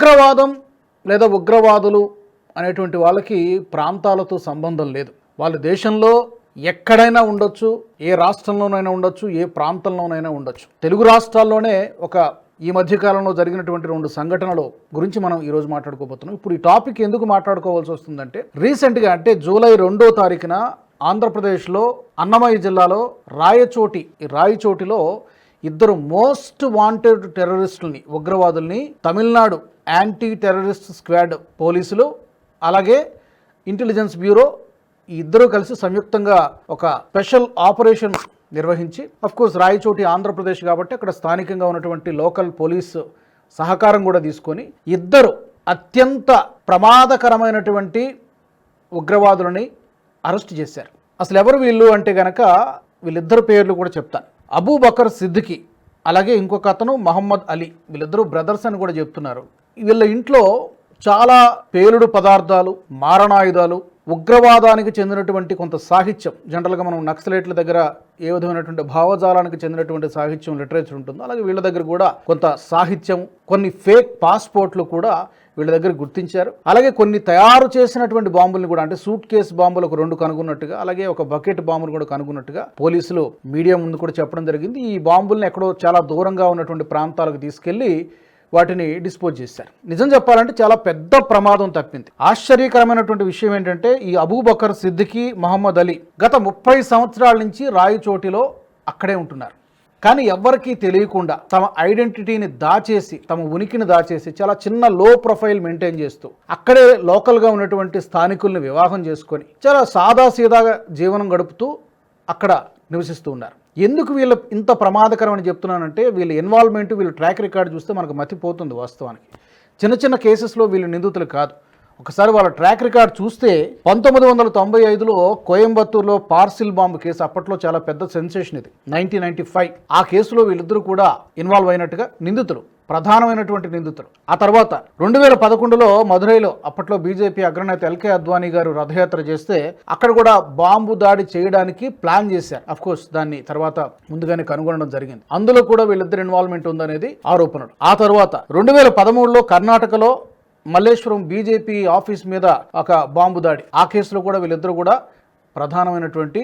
ఉగ్రవాదం లేదా ఉగ్రవాదులు అనేటువంటి వాళ్ళకి ప్రాంతాలతో సంబంధం లేదు. వాళ్ళు దేశంలో ఎక్కడైనా ఉండొచ్చు ఏ రాష్ట్రంలోనైనా ఉండొచ్చు ఏ ప్రాంతంలోనైనా ఉండొచ్చు. తెలుగు రాష్ట్రాల్లోనే ఒక ఈ మధ్యకాలంలో జరిగినటువంటి రెండు సంఘటనలు గురించి మనం ఈరోజు మాట్లాడుకోబోతున్నాం. ఇప్పుడు ఈ టాపిక్ ఎందుకు మాట్లాడుకోవాల్సి వస్తుందంటే రీసెంట్గా అంటే జూలై రెండో తారీఖున ఆంధ్రప్రదేశ్లో అన్నమయ్య జిల్లాలో రాయచోటి రాయచోటిలో ఇద్దరు మోస్ట్ వాంటెడ్ టెర్రరిస్టుల్ని ఉగ్రవాదుల్ని తమిళనాడు యాంటీ టెర్రరిస్ట్ స్క్వాడ్ పోలీసులు అలాగే ఇంటెలిజెన్స్ బ్యూరో ఇద్దరూ కలిసి సంయుక్తంగా ఒక స్పెషల్ ఆపరేషన్ నిర్వహించి అఫ్ కోర్స్ రాయచోటి ఆంధ్రప్రదేశ్ కాబట్టి అక్కడ స్థానికంగా ఉన్నటువంటి లోకల్ పోలీస్ సహకారం కూడా తీసుకొని ఇద్దరు అత్యంత ప్రమాదకరమైనటువంటి ఉగ్రవాదులని అరెస్ట్ చేశారు. అసలు ఎవరు వీళ్ళు అంటే గనక వీళ్ళిద్దరు పేర్లు కూడా చెప్తాను. అబూ బకర్ సిద్దికి అలాగే ఇంకొక అతను మహమ్మద్ అలీ వీళ్ళిద్దరూ బ్రదర్స్ అని కూడా చెప్తున్నారు. వీళ్ళ ఇంట్లో చాలా పేలుడు పదార్థాలు మారణాయుధాలు ఉగ్రవాదానికి చెందినటువంటి కొంత సాహిత్యం. జనరల్గా మనం నక్సలైట్ల దగ్గర ఏ విధమైనటువంటి భావజాలానికి చెందినటువంటి సాహిత్యం లిటరేచర్ ఉంటుందో అలాగే వీళ్ళ దగ్గర కూడా కొంత సాహిత్యం కొన్ని ఫేక్ పాస్పోర్ట్లు కూడా వీళ్ళ దగ్గర గుర్తించారు. అలాగే కొన్ని తయారు చేసినటువంటి బాంబుల్ని కూడా అంటే సూట్ కేస్ బాంబులు ఒక రెండు కనుగొన్నట్టుగా అలాగే ఒక బకెట్ బాంబులు కూడా కనుగొన్నట్టుగా పోలీసులు మీడియా ముందు కూడా చెప్పడం జరిగింది. ఈ బాంబుల్ని ఎక్కడో చాలా దూరంగా ఉన్నటువంటి ప్రాంతాలకు తీసుకెళ్ళి వాటిని డిస్పోజ్ చేశారు. నిజం చెప్పాలంటే చాలా పెద్ద ప్రమాదం తప్పింది. ఆశ్చర్యకరమైనటువంటి విషయం ఏంటంటే ఈ అబూబకర్ సిద్దికి మహమ్మద్ అలీ గత ముప్పై సంవత్సరాల నుంచి రాయచోటిలో అక్కడే ఉంటున్నారు. కానీ ఎవ్వరికీ తెలియకుండా తమ ఐడెంటిటీని దాచేసి తమ ఉనికిని దాచేసి చాలా చిన్న లో ప్రొఫైల్ మెయింటైన్ చేస్తూ అక్కడే లోకల్గా ఉన్నటువంటి స్థానికుల్ని వివాహం చేసుకొని చాలా సాదాసీదాగా జీవనం గడుపుతూ అక్కడ నివసిస్తూ ఉన్నారు. ఎందుకు వీళ్ళు ఇంత ప్రమాదకరం అని చెప్తున్నానంటే వీళ్ళ ఇన్వాల్వ్మెంట్ వీళ్ళ ట్రాక్ రికార్డ్ చూస్తే మనకు మతిపోతుంది వాస్తవానికి. చిన్న చిన్న కేసెస్లో వీళ్ళు నిందితులు కాదు. ఒకసారి వాళ్ళ ట్రాక్ రికార్డ్ చూస్తే పంతొమ్మిది వందల తొంభై ఐదులో కోయంబత్తూరులో పార్సిల్ బాంబు కేసు అప్పట్లో చాలా పెద్ద సెన్సేషన్ ఇది. Nineteen ninety five. ఆ కేసులో వీళ్ళిద్దరూ కూడా ఇన్వాల్వ్ అయినట్టుగా నిందితులు ప్రధానమైనటువంటి నిందితులు. ఆ తర్వాత రెండు వేల పదకొండులో మధురైలో అప్పట్లో బీజేపీ అగ్రనేత ఎల్కే అద్వానీ గారు రథయాత్ర చేస్తే అక్కడ కూడా బాంబు దాడి చేయడానికి ప్లాన్ చేశారు. అఫ్ కోర్స్ దాన్ని తర్వాత ముందుగానే కనుగొనడం జరిగింది. అందులో కూడా వీళ్ళిద్దరు ఇన్వాల్వ్మెంట్ ఉందనేది ఆరోపణలు. ఆ తర్వాత రెండు వేల పదమూడులో కర్ణాటకలో మల్లేశ్వరం బీజేపీ ఆఫీస్ మీద ఒక బాంబు దాడి. ఆ కేసులో కూడా వీళ్ళిద్దరూ కూడా ప్రధానమైనటువంటి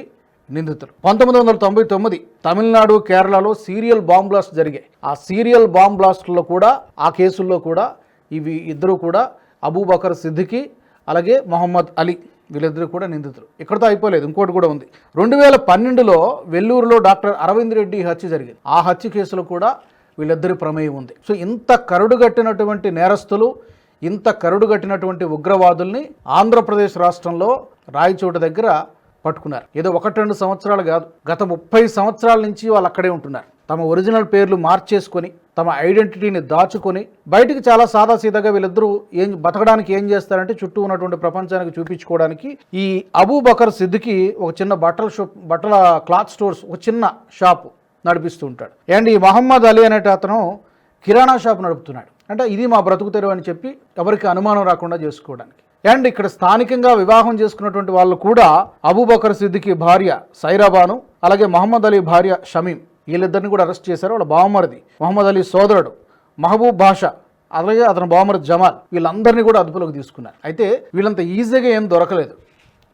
నిందితులు. పంతొమ్మిది వందల తొంభై తొమ్మిది తమిళనాడు కేరళలో సీరియల్ బాంబ్ బ్లాస్ట్ జరిగాయి. ఆ సీరియల్ బాంబ్ బ్లాస్ట్లో కూడా ఆ కేసుల్లో కూడా ఇవి ఇద్దరు కూడా అబూబకర్ సిద్దికి అలాగే మొహమ్మద్ అలీ వీళ్ళిద్దరూ కూడా నిందితులు. ఇక్కడతో అయిపోలేదు ఇంకోటి కూడా ఉంది. రెండు వేల పన్నెండులో వెల్లూరులో డాక్టర్ అరవింద్ రెడ్డి హత్య జరిగింది. ఆ హత్య కేసులో కూడా వీళ్ళిద్దరి ప్రమేయం ఉంది. సో ఇంత కరుడుగట్టినటువంటి నేరస్తులు ఇంత కరుడుగట్టినటువంటి ఉగ్రవాదుల్ని ఆంధ్రప్రదేశ్ రాష్ట్రంలో రాయచోట దగ్గర పట్టుకున్నారు. ఏదో ఒకటి రెండు సంవత్సరాలు కాదు గత ముప్పై సంవత్సరాల నుంచి వాళ్ళు అక్కడే ఉంటున్నారు. తమ ఒరిజినల్ పేర్లు మార్చేసుకొని తమ ఐడెంటిటీని దాచుకొని బయటికి చాలా సాదాసీదాగా వీళ్ళిద్దరూ ఏం బతకడానికి ఏం చేస్తారంటే చుట్టూ ఉన్నటువంటి ప్రపంచానికి చూపించుకోవడానికి ఈ అబూ బకర్ సిద్దికి ఒక చిన్న బట్టల షాప్ బట్టల క్లాత్ స్టోర్స్ ఒక చిన్న షాపు నడిపిస్తూ ఉంటాడు. అండ్ ఈ మహమ్మద్ అలీ అనేట అతను కిరాణా షాప్ నడుపుతున్నాడు. అంటే ఇది మా బ్రతుకు తెరువు అని చెప్పి ఎవరికి అనుమానం రాకుండా చేసుకోవడానికి. అండ్ ఇక్కడ స్థానికంగా వివాహం చేసుకున్నటువంటి వాళ్ళు కూడా అబూబకర్ సిద్దికి భార్య సైరాబాను అలాగే మహమ్మద్ అలీ భార్య షమీం వీళ్ళిద్దరిని కూడా అరెస్ట్ చేశారు. వాళ్ళ బావమరిది మహమ్మద్ అలీ సోదరుడు మహబూబ్ బాషా అలాగే అతని బావమరిది జమాల్ వీళ్ళందరినీ కూడా అదుపులోకి తీసుకున్నారు. అయితే వీళ్ళంత ఈజీగా ఏం దొరకలేదు.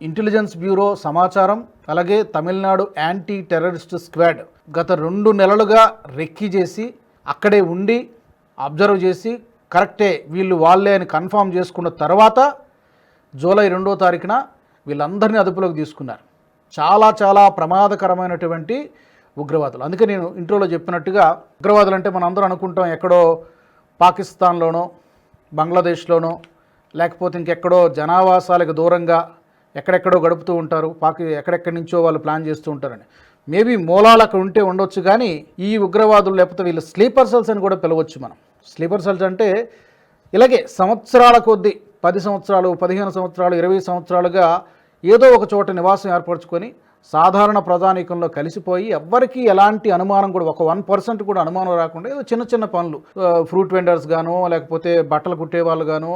ఇంటెలిజెన్స్ బ్యూరో సమాచారం అలాగే తమిళనాడు యాంటీ టెర్రరిస్ట్ స్క్వాడ్ గత రెండు నెలలుగా రెక్కి చేసి అక్కడే ఉండి అబ్జర్వ్ చేసి కరెక్టే వీళ్ళు వాళ్ళే అని కన్ఫామ్ చేసుకున్న తర్వాత జూలై రెండో తారీఖున వీళ్ళందరినీ అదుపులోకి తీసుకున్నారు. చాలా చాలా ప్రమాదకరమైనటువంటి ఉగ్రవాదులు. అందుకే నేను ఇంట్రోలో చెప్పినట్టుగా ఉగ్రవాదులు అంటే మనం అందరూ అనుకుంటాం ఎక్కడో పాకిస్తాన్లోనో బంగ్లాదేశ్లోనో లేకపోతే ఇంకెక్కడో జనావాసాలకు దూరంగా ఎక్కడెక్కడో గడుపుతూ ఉంటారు. పాకి ఎక్కడెక్కడి నుంచో వాళ్ళు ప్లాన్ చేస్తూ ఉంటారని. మేబీ మూలాలు అక్కడ ఉంటే ఉండొచ్చు కానీ ఈ ఉగ్రవాదులు లేకపోతే వీళ్ళు స్లీపర్ సెల్స్ అని కూడా పిలవచ్చు మనం. స్లీపర్ సెల్స్ అంటే ఇలాగే సంవత్సరాల కొద్దీ పది సంవత్సరాలు పదిహేను సంవత్సరాలు ఇరవై సంవత్సరాలుగా ఏదో ఒక చోట నివాసం ఏర్పరచుకొని సాధారణ ప్రజానీకంలో కలిసిపోయి ఎవ్వరికీ ఎలాంటి అనుమానం కూడా ఒక వన్ పర్సెంట్ కూడా అనుమానం రాకుండా ఏదో చిన్న చిన్న పనులు ఫ్రూట్ వెండర్స్ గానో లేకపోతే బట్టలు కుట్టే వాళ్ళు గానో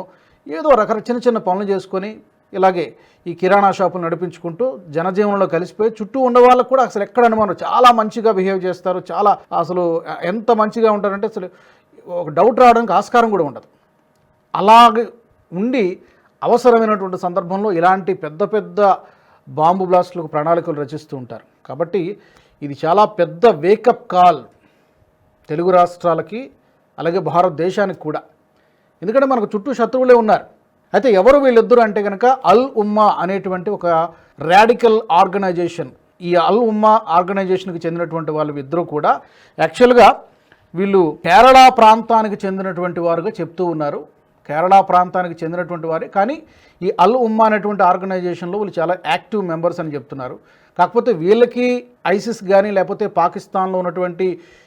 ఏదో రకరకాల చిన్న చిన్న పనులు చేసుకొని ఇలాగే ఈ కిరాణా షాపులు నడిపించుకుంటూ జనజీవనంలో కలిసిపోయి చుట్టూ ఉన్న వాళ్ళకు కూడా అసలు ఎక్కడ అనుమానం చాలా మంచిగా బిహేవ్ చేస్తారు. చాలా అసలు ఎంత మంచిగా ఉంటారంటే అసలు ఒక డౌట్ రావడానికి ఆస్కారం కూడా ఉండదు. అలాగే ఉండి అవసరమైనటువంటి సందర్భంలో ఇలాంటి పెద్ద పెద్ద బాంబు బ్లాస్టులకు ప్రణాళికలు రచిస్తూ ఉంటారు. కాబట్టి ఇది చాలా పెద్ద వేకప్ కాల్ తెలుగు రాష్ట్రాలకి అలాగే భారతదేశానికి కూడా. ఎందుకంటే మనకు చుట్టూ శత్రువులే ఉన్నారు. అయితే ఎవరు వీళ్ళిద్దరు అంటే కనుక అల్ ఉమ్మా అనేటువంటి ఒక రాడికల్ ఆర్గనైజేషన్. ఈ అల్ ఉమ్మా ఆర్గనైజేషన్కి చెందినటువంటి వాళ్ళు ఇద్దరు కూడా యాక్చువల్గా వీళ్ళు కేరళ ప్రాంతానికి చెందినటువంటి వారుగా చెప్తూ ఉన్నారు. కేరళ ప్రాంతానికి చెందినటువంటి వారే. కానీ ఈ అల్ ఉమ్మా అనేటువంటి ఆర్గనైజేషన్లో వీళ్ళు చాలా యాక్టివ్ మెంబర్స్ అని చెప్తున్నారు. కాకపోతే వీళ్ళకి ఐసిస్ కానీ లేకపోతే పాకిస్తాన్లో ఉన్నటువంటి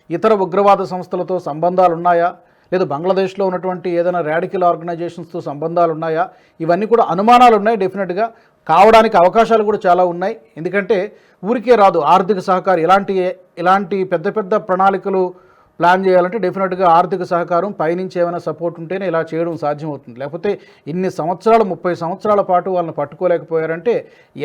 ఇతర ఉగ్రవాద సంస్థలతో సంబంధాలు ఉన్నాయా లేదా బంగ్లాదేశ్లో ఉన్నటువంటి ఏదైనా రాడికల్ ఆర్గనైజేషన్స్తో సంబంధాలు ఉన్నాయా ఇవన్నీ కూడా అనుమానాలు ఉన్నాయి డెఫినెట్గా. కావడానికి అవకాశాలు కూడా చాలా ఉన్నాయి. ఎందుకంటే ఊరికే రాదు ఆర్థిక సహకారం. ఇలాంటి ఇలాంటి పెద్ద పెద్ద ప్రణాళికలు ప్లాన్ చేయాలంటే డెఫినెట్గా ఆర్థిక సహకారం పైనుంచి ఏమైనా సపోర్ట్ ఉంటేనే ఇలా చేయడం సాధ్యమవుతుంది. లేకపోతే ఇన్ని సంవత్సరాలు ముప్పై సంవత్సరాల పాటు వాళ్ళని పట్టుకోలేకపోయారంటే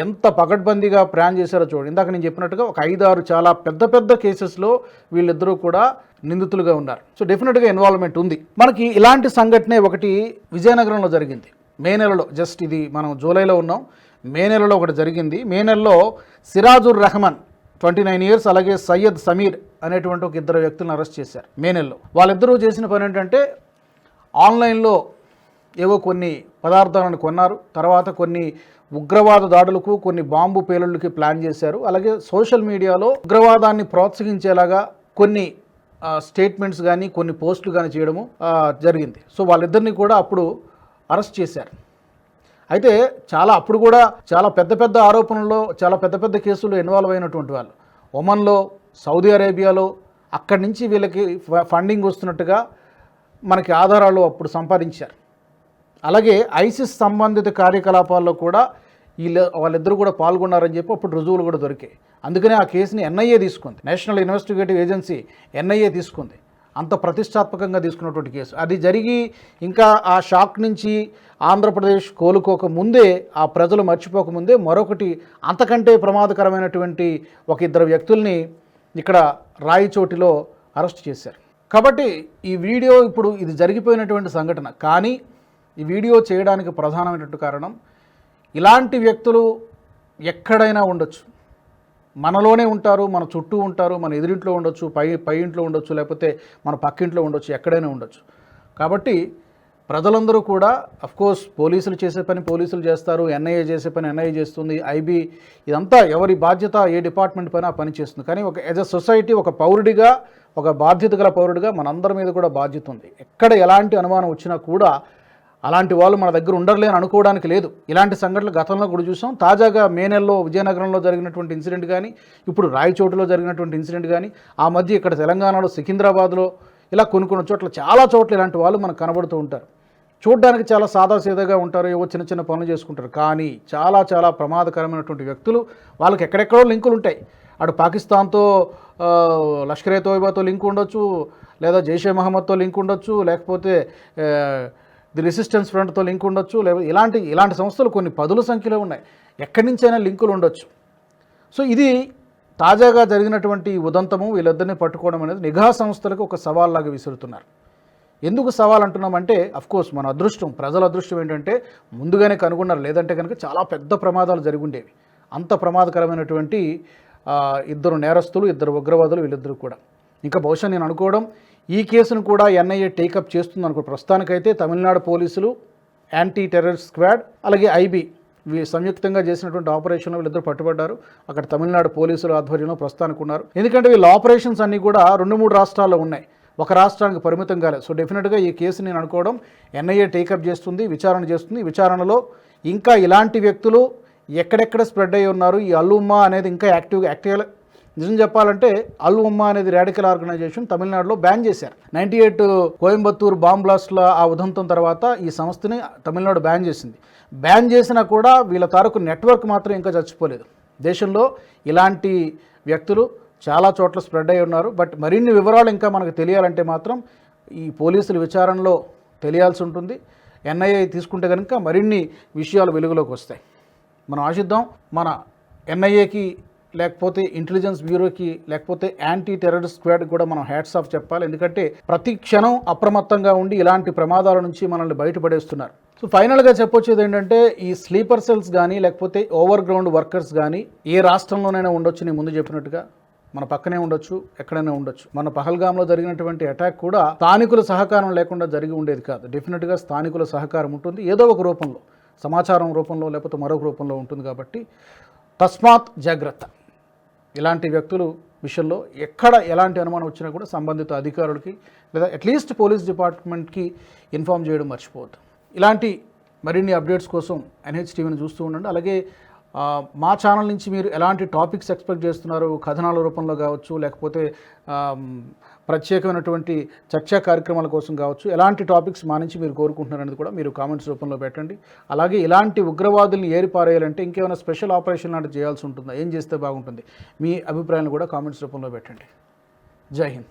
ఎంత పకడ్బందీగా ప్లాన్ చేశారో చూడండి. ఇందాక నేను చెప్పినట్టుగా ఒక ఐదారు చాలా పెద్ద పెద్ద కేసెస్లో వీళ్ళిద్దరూ కూడా నిందితులుగా ఉన్నారు. సో డెఫినెట్గా ఇన్వాల్వ్మెంట్ ఉంది. మనకి ఇలాంటి సంఘటనే ఒకటి విజయనగరంలో జరిగింది. మే నెలలో జస్ట్ ఇది మనం జూలైలో ఉన్నాం. మే నెలలో ఒకటి జరిగింది. మే నెలలో Sirajur Rehman twenty nine years అలాగే సయ్యద్ సమీర్ అనేటువంటి ఒక ఇద్దరు వ్యక్తులను అరెస్ట్ చేశారు మే నెలలో. వాళ్ళిద్దరూ చేసిన పని ఏంటంటే ఆన్లైన్లో ఏవో కొన్ని పదార్థాలను కొన్నారు. తర్వాత కొన్ని ఉగ్రవాద దాడులకు కొన్ని బాంబు పేలుళ్ళకి ప్లాన్ చేశారు. అలాగే సోషల్ మీడియాలో ఉగ్రవాదాన్ని ప్రోత్సహించేలాగా కొన్ని స్టేట్మెంట్స్ కానీ కొన్ని పోస్టులు కానీ చేయడము జరిగింది. సో వాళ్ళిద్దరిని కూడా అప్పుడు అరెస్ట్ చేశారు. అయితే చాలా అప్పుడు కూడా చాలా పెద్ద పెద్ద ఆరోపణల్లో చాలా పెద్ద పెద్ద కేసులు ఇన్వాల్వ్ అయినటువంటి వాళ్ళు. ఒమన్లో సౌదీ అరేబియాలో అక్కడి నుంచి వీళ్ళకి ఫ- ఫండింగ్ వస్తున్నట్టుగా మనకి ఆధారాలు అప్పుడు సంపాదించారు. అలాగే ఐసిస్ సంబంధిత కార్యకలాపాల్లో కూడా వీళ్ళ వాళ్ళిద్దరూ కూడా పాల్గొన్నారని చెప్పి అప్పుడు రుజువులు కూడా దొరికాయి. అందుకనే ఆ కేసుని ఎన్ఐఏ తీసుకుంది. నేషనల్ ఇన్వెస్టిగేటివ్ ఏజెన్సీ ఎన్ఐఏ తీసుకుంది. అంత ప్రతిష్టాత్మకంగా తీసుకున్నటువంటి కేసు. అది జరిగి ఇంకా ఆ షాక్ నుంచి ఆంధ్రప్రదేశ్ కోలుకోక ముందే ఆ ప్రజలు మర్చిపోక ముందే మరొకటి అంతకంటే ప్రమాదకరమైనటువంటి ఒక ఇద్దరు వ్యక్తుల్ని ఇక్కడ రాయిచోటిలో అరెస్ట్ చేశారు. కాబట్టి ఈ వీడియో ఇప్పుడు ఇది జరిగిపోయినటువంటి సంఘటన. కానీ ఈ వీడియో చేయడానికి ప్రధానమైనటువంటి కారణం ఇలాంటి వ్యక్తులు ఎక్కడైనా ఉండొచ్చు. మనలోనే ఉంటారు మన చుట్టూ ఉంటారు మన ఎదురింట్లో ఉండొచ్చు పై పై ఇంట్లో ఉండొచ్చు లేకపోతే మన పక్కింట్లో ఉండొచ్చు ఎక్కడైనా ఉండొచ్చు. కాబట్టి ప్రజలందరూ కూడా అఫ్కోర్స్ పోలీసులు చేసే పని పోలీసులు చేస్తారు ఎన్ఐఏ చేసే పని ఎన్ఐఏ చేస్తుంది ఐబీ ఇదంతా ఎవరి బాధ్యత ఏ డిపార్ట్మెంట్ పైన పని చేస్తుంది. కానీ ఒక యాజ్ అ సొసైటీ ఒక పౌరుడిగా ఒక బాధ్యత గల పౌరుడిగా మనందరి మీద కూడా బాధ్యత ఉంది. ఎక్కడ ఎలాంటి అనుమానం వచ్చినా కూడా అలాంటి వాళ్ళు మన దగ్గర ఉండరులేని అనుకోవడానికి లేదు. ఇలాంటి సంఘటనలు గతంలో కూడా చూసాం. తాజాగా మే నెలలో విజయనగరంలో జరిగినటువంటి ఇన్సిడెంట్ కానీ ఇప్పుడు రాయచోటులో జరిగినటువంటి ఇన్సిడెంట్ కానీ ఆ మధ్య ఇక్కడ తెలంగాణలో సికింద్రాబాద్లో ఇలా కొన్ని కొన్ని చోట్ల చాలా చోట్ల ఇలాంటి వాళ్ళు మనకు కనబడుతూ ఉంటారు. చూడడానికి చాలా సాదాసీదాగా ఉంటారు ఏవో చిన్న చిన్న పనులు చేసుకుంటారు. కానీ చాలా చాలా ప్రమాదకరమైనటువంటి వ్యక్తులు వాళ్ళకి ఎక్కడెక్కడో లింకులు ఉంటాయి. అటు పాకిస్తాన్తో లష్కరే తోయిబాతో లింక్ ఉండొచ్చు లేదా జైషే మహమ్మద్తో లింక్ ఉండొచ్చు లేకపోతే ది రెసిస్టెన్స్ ఫ్రంట్తో లింక్ ఉండొచ్చు లేకపోతే ఇలాంటి ఇలాంటి సంస్థలు కొన్ని పదుల సంఖ్యలో ఉన్నాయి. ఎక్కడి నుంచైనా లింకులు ఉండొచ్చు. సో ఇది తాజాగా జరిగినటువంటి ఉదంతము వీళ్ళిద్దరిని పట్టుకోవడం అనేది నిఘా సంస్థలకు ఒక సవాల్లాగా విసురుతున్నారు. ఎందుకు సవాల్ అంటున్నామంటే అఫ్కోర్స్ మన అదృష్టం ప్రజల అదృష్టం ఏంటంటే ముందుగానే కనుగొన్నారు. లేదంటే కనుక చాలా పెద్ద ప్రమాదాలు జరుగుండేవి. అంత ప్రమాదకరమైనటువంటి ఇద్దరు నేరస్తులు ఇద్దరు ఉగ్రవాదులు వీళ్ళిద్దరు కూడా. ఇంకా బహుశా నేను అనుకోవడం ఈ కేసును కూడా ఎన్ఐఏ టేకప్ చేస్తుంది అనుకో ప్రస్తుతానికైతే తమిళనాడు పోలీసులు యాంటీ టెర్రర్ స్క్వాడ్ అలాగే ఐబీ వీ సంయుక్తంగా చేసినటువంటి ఆపరేషన్లో వీళ్ళిద్దరు పట్టుబడ్డారు. అక్కడ తమిళనాడు పోలీసుల ఆధ్వర్యంలో ప్రస్తుతానికి ఉన్నారు. ఎందుకంటే వీళ్ళ ఆపరేషన్స్ అన్నీ కూడా రెండు మూడు రాష్ట్రాల్లో ఉన్నాయి. ఒక రాష్ట్రానికి పరిమితం కాలేదు. సో డెఫినెట్గా ఈ కేసు నేను అనుకోవడం ఎన్ఐఏ టేకప్ చేస్తుంది విచారణ చేస్తుంది. విచారణలో ఇంకా ఇలాంటి వ్యక్తులు ఎక్కడెక్కడ స్ప్రెడ్ అయ్యి ఉన్నారు? ఈ అల్లుమా అనేది ఇంకా యాక్టివ్గా యాక్టివ్ నిజం చెప్పాలంటే అల్ ఉమ్మా అనేది రాడికల్ ఆర్గనైజేషన్ తమిళనాడులో బ్యాన్ చేశారు. నైంటీ ఎయిట్ కోయంబత్తూర్ బాంబ్ బ్లాస్ట్ల ఆ ఉదంతం తర్వాత ఈ సంస్థని తమిళనాడు బ్యాన్ చేసింది. బ్యాన్ చేసినా కూడా వీళ్ళ తాలూకు నెట్వర్క్ మాత్రం ఇంకా చచ్చిపోలేదు. దేశంలో ఇలాంటి వ్యక్తులు చాలా చోట్ల స్ప్రెడ్ అయి ఉన్నారు. బట్ మరిన్ని వివరాలు ఇంకా మనకు తెలియాలంటే మాత్రం ఈ పోలీసుల విచారణలో తెలియాల్సి ఉంటుంది. ఎన్ఐఏ తీసుకుంటే కనుక మరిన్ని విషయాలు వెలుగులోకి వస్తాయి. మనం ఆశిద్దాం మన ఎన్ఐఏకి లేకపోతే ఇంటెలిజెన్స్ బ్యూరోకి లేకపోతే యాంటీ టెర్రరిస్ట్ స్క్వాడ్ కూడా మనం హ్యాట్స్ ఆఫ్ చెప్పాలి. ఎందుకంటే ప్రతి క్షణం అప్రమత్తంగా ఉండి ఇలాంటి ప్రమాదాల నుంచి మనల్ని బయటపడేస్తున్నారు. సో ఫైనల్గా చెప్పొచ్చేది ఏంటంటే ఈ స్లీపర్ సెల్స్ కానీ లేకపోతే ఓవర్ గ్రౌండ్ వర్కర్స్ కానీ ఏ రాష్ట్రంలోనైనా ఉండొచ్చు నేను ముందు చెప్పినట్టుగా. మన పక్కనే ఉండొచ్చు ఎక్కడైనా ఉండొచ్చు. మన పహల్గాంలో జరిగినటువంటి అటాక్ కూడా స్థానికుల సహకారం లేకుండా జరిగి ఉండేది కాదు. డెఫినెట్గా స్థానికుల సహకారం ఉంటుంది ఏదో ఒక రూపంలో. సమాచారం రూపంలో లేకపోతే మరొక రూపంలో ఉంటుంది కాబట్టి తస్మాత్ జాగ్రత్త. ఇలాంటి వ్యక్తులు విషయంలో ఎక్కడ ఎలాంటి అనుమానం వచ్చినా కూడా సంబంధిత అధికారులకి లేదా అట్లీస్ట్ పోలీస్ డిపార్ట్మెంట్కి ఇన్ఫామ్ చేయడం మర్చిపోవద్దు. ఇలాంటి మరిన్ని అప్డేట్స్ కోసం ఎన్హెచ్టీవీని చూస్తూ ఉండండి. అలాగే మా ఛానల్ నుంచి మీరు ఎలాంటి టాపిక్స్ ఎక్స్పెక్ట్ చేస్తున్నారు కథనాల రూపంలో కావచ్చు లేకపోతే ప్రత్యేకమైనటువంటి చర్చా కార్యక్రమాల కోసం కావచ్చు. ఎలాంటి టాపిక్స్ మా నుంచి మీరు కోరుకుంటున్నారనేది కూడా మీరు కామెంట్స్ రూపంలో పెట్టండి. అలాగే ఇలాంటి ఉగ్రవాదుల్ని ఏరిపారేయాలంటే ఇంకేమైనా స్పెషల్ ఆపరేషన్ లాంటి చేయాల్సి ఉంటుందా? ఏం చేస్తే బాగుంటుంది? మీ అభిప్రాయాలు కూడా కామెంట్స్ రూపంలో పెట్టండి. జై హింద్.